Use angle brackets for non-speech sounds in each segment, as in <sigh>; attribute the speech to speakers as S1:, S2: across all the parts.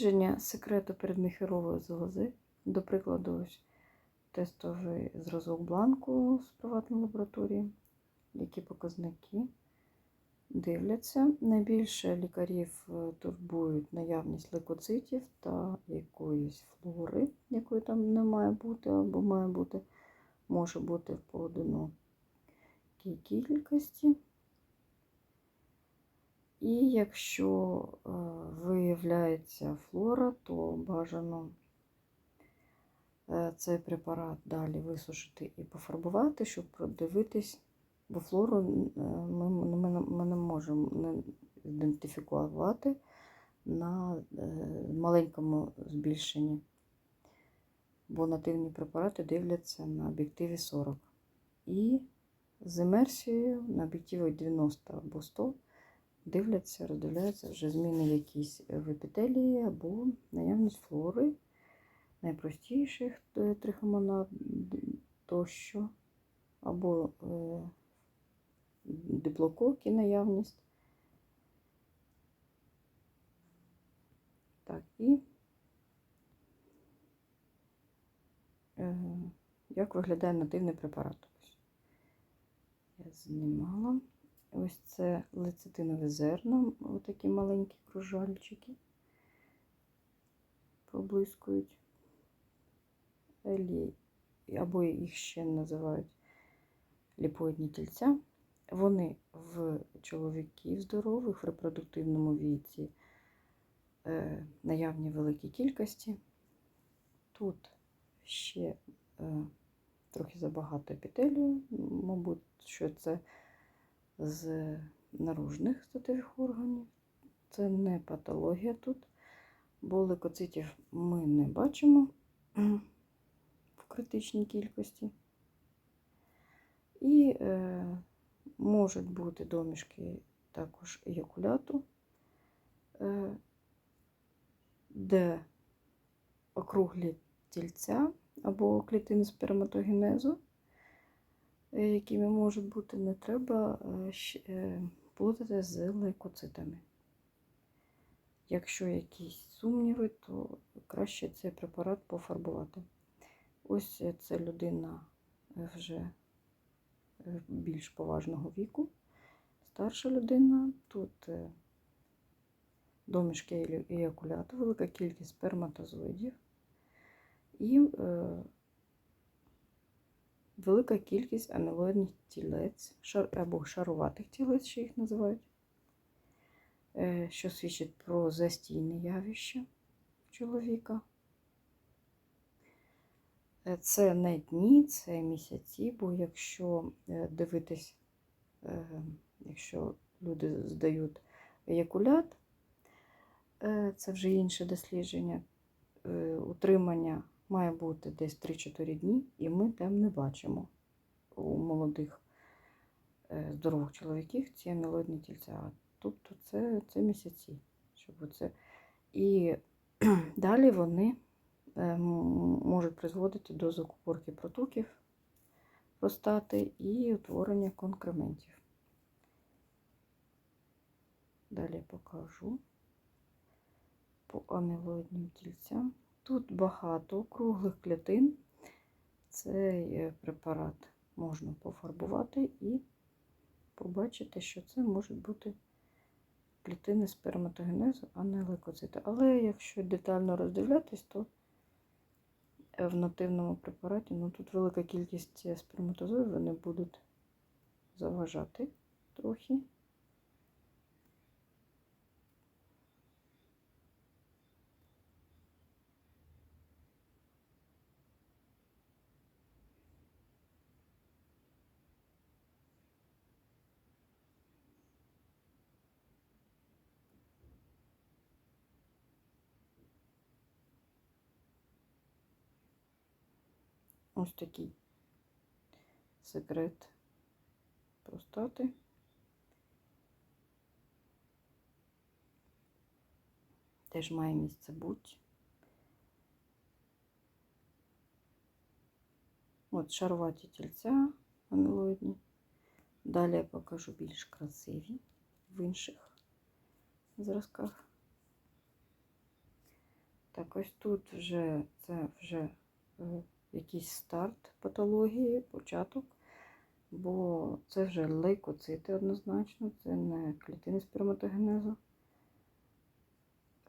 S1: дослідження секрету передміхерової залози, до прикладу, ось тестовий зразок бланку з приватної лабораторії, які показники дивляться. Найбільше лікарів е, турбують наявність лейкоцитів та якоїсь флори, якої там не має бути, або має бути, може бути в поодинокій кількості. І якщо е, виявляється флора, то бажано е, цей препарат далі висушити і пофарбувати, щоб продивитись, бо флору е, ми, ми, ми не можемо не ідентифікувати на маленькому збільшенні, бо нативні препарати дивляться на об'єктиві 40. І з імерсією на об'єктиві 90 або 100 дивляться, роздивляються вже зміни якісь в епітелії або наявність флори, найпростіших е, трихомонад тощо, або е, диплококи наявність. Так, і е, як виглядає нативний препарат? Я знімала. Ось це лецитинове зерно, отакі маленькі кружальчики проблискують. Елі, або їх ще називають ліпоїдні тільця. Вони в чоловіків здорових в репродуктивному віці е, наявні в великій кількості. Тут ще е, трохи забагато епітелію, мабуть, що це з наружних статевих органів. Це не патологія тут, бо лейкоцитів ми не бачимо в критичній кількості. І е, можуть бути домішки також еякуляту, е, де округлі тільця або клітини сперматогенезу якими можуть бути, не треба е, плутати з лейкоцитами. Якщо якісь сумніви, то краще цей препарат пофарбувати. Ось це людина вже більш поважного віку, старша людина, тут е, домішки еякуляту, велика кількість сперматозоїдів і велика кількість амілоїдних тілець шар, або шаруватих тілець, що їх називають, е, що свідчить про застійне явище чоловіка. Е, це не дні, це місяці, бо якщо е, дивитись, якщо люди здають еякулят, це вже інше дослідження, утримання має бути десь 3-4 дні, і ми там не бачимо у молодих е, здорових чоловіків ці амілоїдні тільця. Тобто це це місяці. Щоб це... І <clears throat> далі вони е, можуть призводити до закупорки протоків простати і утворення конкрементів. Далі покажу по амілоїдним тільцям. Тут багато круглих клітин. Цей е, препарат можна пофарбувати і побачити, що це можуть бути клітини сперматогенезу, а не лейкоцити. Але якщо детально роздивлятись, то в нативному препараті ну, тут велика кількість сперматозоїв, вони будуть заважати трохи. Ось такий секрет простати. Теж має місце бути. От шаруваті тільця амілоїдні. Далі я покажу більш красиві в інших зразках. Так, ось тут вже це вже е, якийсь старт патології, початок, бо це вже лейкоцити однозначно, це не клітини сперматогенезу.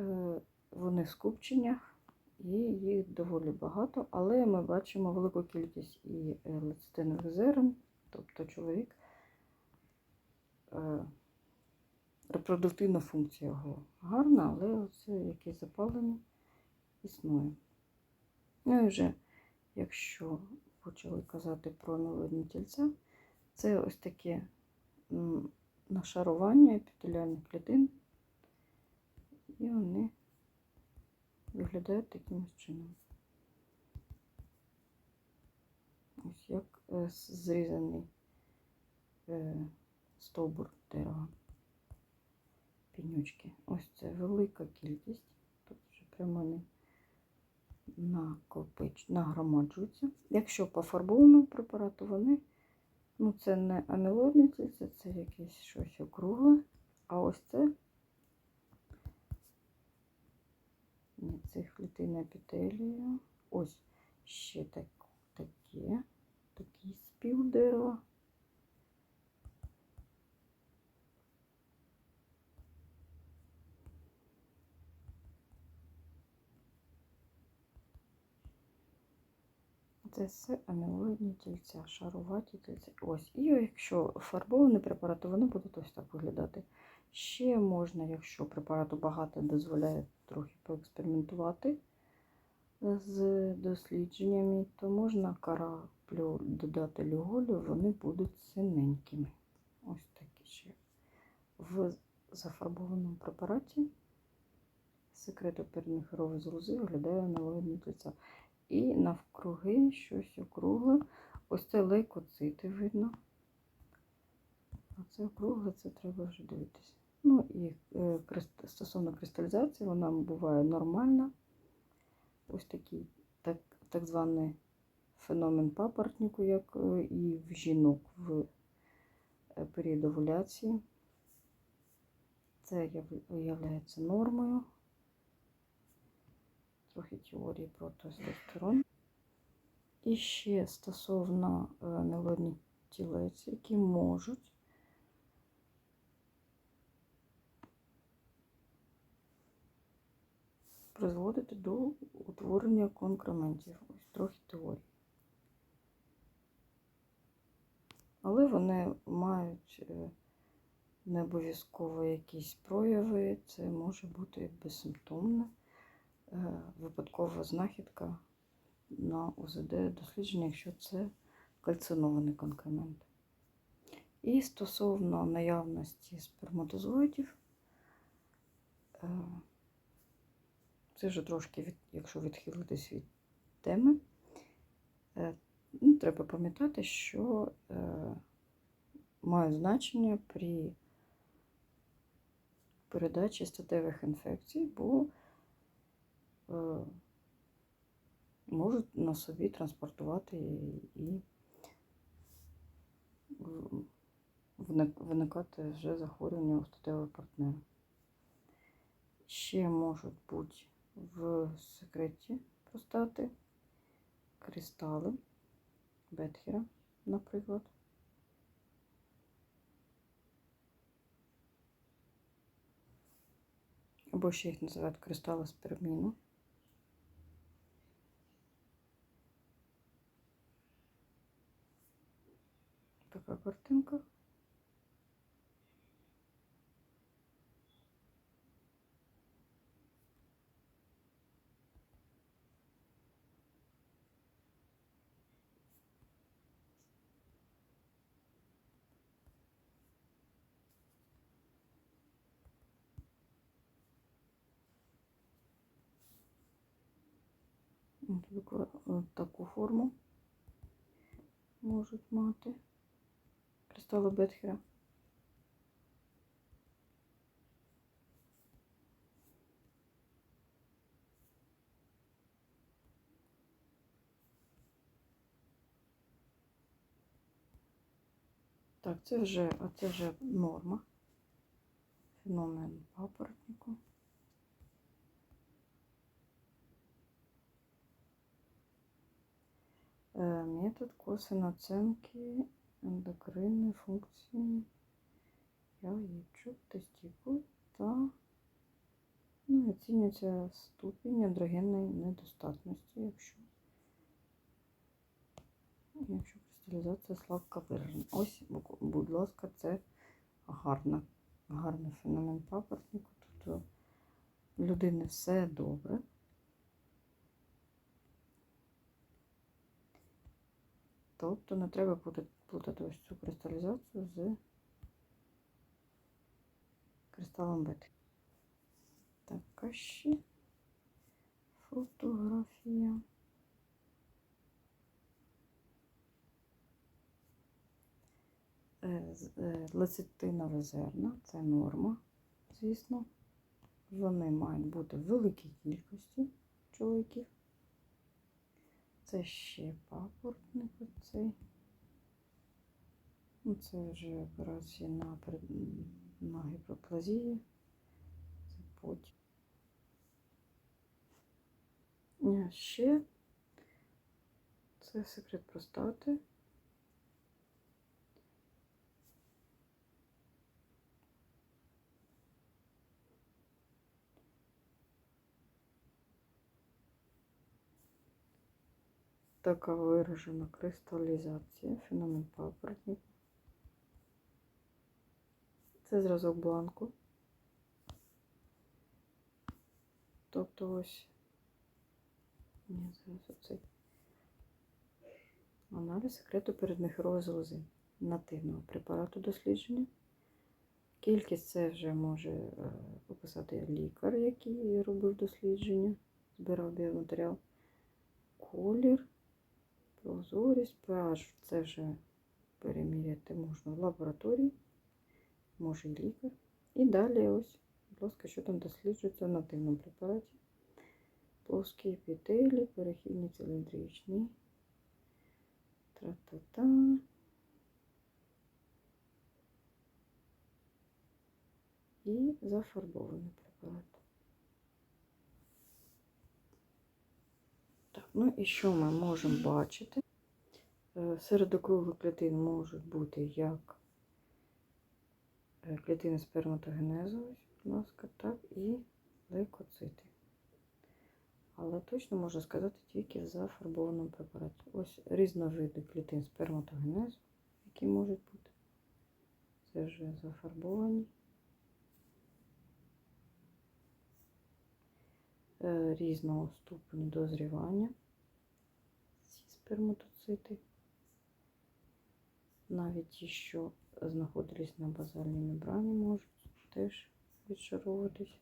S1: Е, вони в скупченнях і їх доволі багато, але ми бачимо велику кількість і лецитинових зерен, тобто чоловік. е, Репродуктивна функція його гарна, але оце якесь запалення існує. Ну і вже, якщо почали казати про мелодні тільця, це ось таке нашарування епітеліальних клітин, і вони виглядають таким чином. Ось як е, зрізаний е, стовбур дерева. Пінючки. Ось це велика кількість. Тут вже прямо вони накопич, нагромаджуються. Якщо по фарбованому препарату, вони, ну це не амілодний це, це якесь щось округле. А ось це ні, клітина епітелія. Ось ще так, таке, такий спів дерева. Це все амілоїдні тільця, шаруваті тільця. Ось. І якщо фарбовані препарати, вони будуть ось так виглядати. Ще можна, якщо препарату багато дозволяє трохи поекспериментувати з дослідженнями, то можна караплю додати люголю, вони будуть синенькими. Ось такі ще. В зафарбованому препараті секретоперних залози виглядає амілоїдні тільця. І навкруги щось округле. Ось це лейкоцити видно. А це округле, це треба вже дивитися. Ну і е, стосовно кристалізації, вона буває нормальна. Ось такий так, так званий феномен папоротнику, як е, і в жінок в е, період овуляції. Це є нормою трохи теорії про тестостерон. І ще стосовно е, мелодних тілець, які можуть призводити до утворення конкрементів. Ось трохи теорії. Але вони мають е, не обов'язково якісь прояви, це може бути безсимптомне. Е, випадкова знахідка на УЗД дослідження, якщо це кальцинований конкремент. І стосовно наявності сперматозоїдів, е, це вже трошки, від, якщо відхилитись від теми, е, ну, треба пам'ятати, що має значення при передачі статевих інфекцій, бо можуть на собі транспортувати і виникати вже захворювання у статевого партнера. Ще можуть бути в секреті простати кристали Бетхера, наприклад. Або ще їх називають кристали сперміну. Така картинка. Таку форму можуть мати престолобитхи. Так, це вже, а це вже норма. Феномен папоротнику. Е, метод косвен оценки ендокринної функції яєчок, тестікул та ну, оцінюється ступінь андрогенної недостатності, якщо, якщо кристалізація слабка виражена. Ось, будь ласка, це гарна, гарний феномен папоротнику. Тобто в людини все добре. Тобто не треба плутати, плутати ось цю кристалізацію з кристалом бети. Така ще фотографія. Е, з- е, Лецитинове зерна це норма, звісно. Вони мають бути в великій кількості чоловіків. Це ще папоротник оцей. Ну, це вже операція на, на гіпоплазії. Це потім. Ні, ще це секрет простати. Така виражена кристалізація, феномен папоротнику. Це зразок бланку. Тобто ось. Ні, зараз оцей. Аналіз секрету передміхрової залози нативного препарату дослідження. Кількість це вже може е, описати лікар, який робив дослідження, збирав біоматеріал. Колір, прозорість, pH це вже переміряти можна в лабораторії, може і лікар. І далі ось, будь ласка, що там досліджується в нативному препараті. Плоскі епітелі, перехідні циліндричні. Тра-та-та. І зафарбований препарат. Так, ну і що ми можемо бачити? Е, Серед округлих клітин можуть бути як клітини сперматогенезу, будь ласка, так і лейкоцити. Але точно можна сказати тільки в зафарбованому препараті. Ось різновиди клітин сперматогенезу, які можуть бути. Це вже зафарбовані. Е, Різного ступеню дозрівання. Ці сперматоцити. Навіть ті, що знаходились на базальній мембрані, можуть теж відшаровуватись.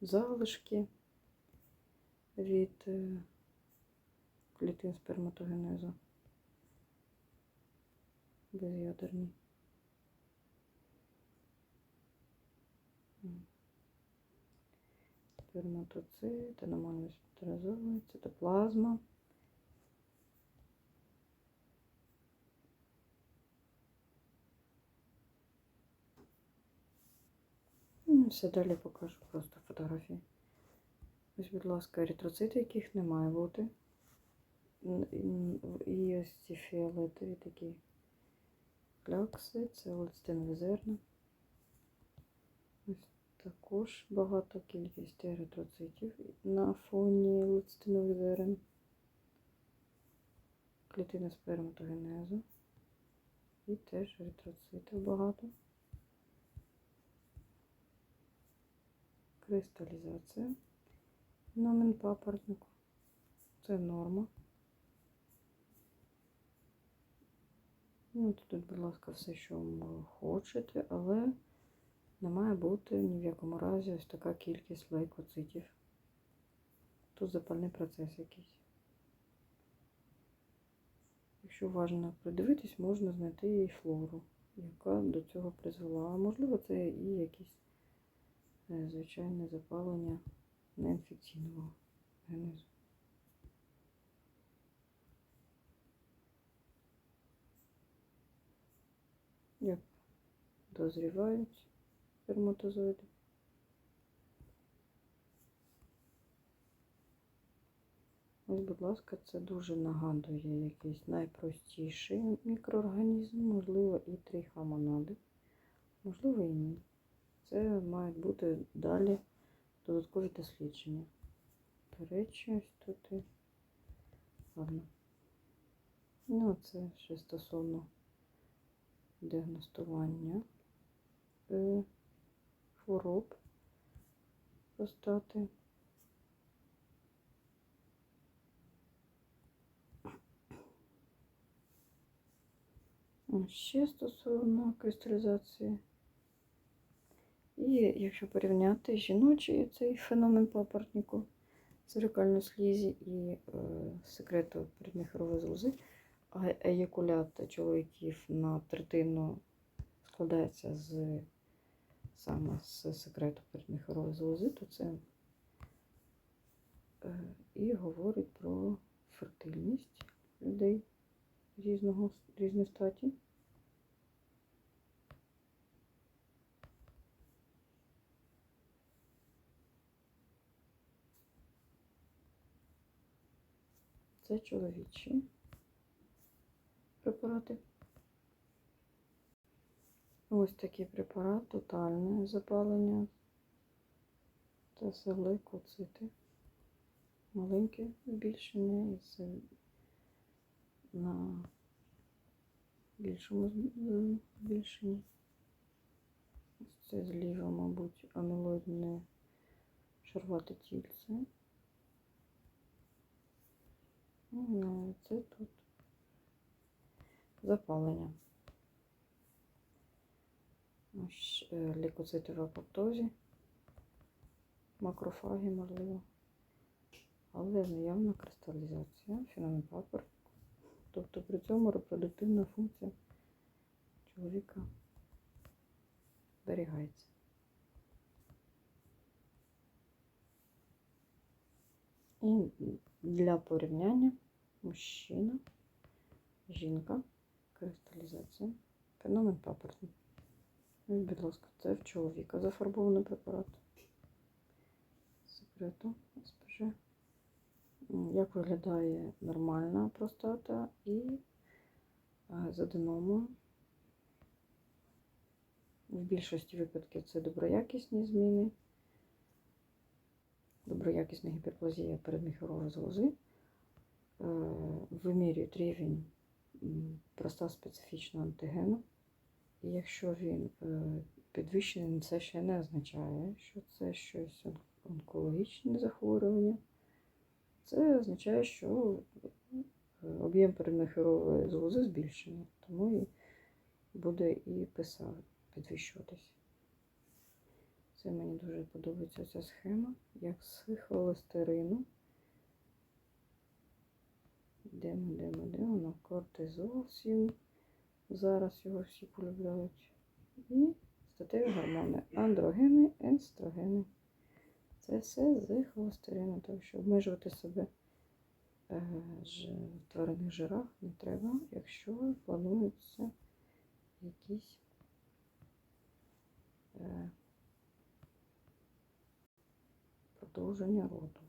S1: Залишки від е, клітин сперматогенезу без'ядерні. Сперматоцит, аномально спеціалізовується, це плазма. Ну, Все далі покажу просто фотографії. Ось, будь ласка, еритроцити, яких не має бути. І ось ці фіолетові такі клякси, це лецитинові зерна. Також багато кількість еритроцитів на фоні лецитинових зерен. Клітини сперматогенезу. І теж еритроцитів багато. Кристалізація. Феномен папоротнику. Це норма. Ну, тут, будь ласка, все, що ви хочете, але не має бути ні в якому разі ось така кількість лейкоцитів. Тут запальний процес якийсь. Якщо уважно придивитись, можна знайти і флору, яка до цього призвела. А можливо, це і якісь е, звичайне запалення неінфекційного генезу. як дозрівають сперматозоїди. Ось, будь ласка, це дуже нагадує якийсь найпростіший мікроорганізм, можливо, і трихомонади, можливо, і ні. Це мають бути далі додаткові дослідження. До речі, ось тут ладно. Ну, це ще стосовно діагностування е, хвороб простати. Ще стосовно кристалізації. І якщо порівняти жіночий цей феномен папоротнику, цервікальної слізі і е, секрету передміхорової залози, а еякулят чоловіків на третину складається з саме з секрету передміхорової залози, то це е, і говорить про фертильність людей різного, різної статі. Це чоловічі препарати. Ось такий препарат, тотальне запалення та селекоцити. Маленьке збільшення і це на більшому збільшенні. Це зліва, мабуть, амілоїдне шарвате тільце. Знаю, це тут запалення. Е, в апоптозі, макрофаги, можливо. Але наявна кристалізація, феномен папоротнику. Тобто при цьому репродуктивна функція чоловіка зберігається. І для порівняння мужчина, жінка, кристалізація, феномен папоротник. Будь ласка, це в чоловіка зафарбований препарат. Секрету СПЖ. Як виглядає нормальна простата і е, з аденомою. В більшості випадків це доброякісні зміни, доброякісна гіперплазія передміхорової залози. Е, Вимірюють рівень м, простат-специфічного антигену. І якщо він е, підвищений, це ще не означає, що це щось онкологічне захворювання. Це означає, що е, об'єм передміхорової залози збільшений, тому і буде і писав підвищуватись. Це мені дуже подобається ця схема, як з холестерину. Де ми, де ми, де? Кортизол 7. Зараз його всі полюбляють. І статеві гормони, андрогени, естрогени. Це все з холестерину. Так що обмежувати себе е, в тваринних жирах не треба, якщо плануються якісь е, продовження роду.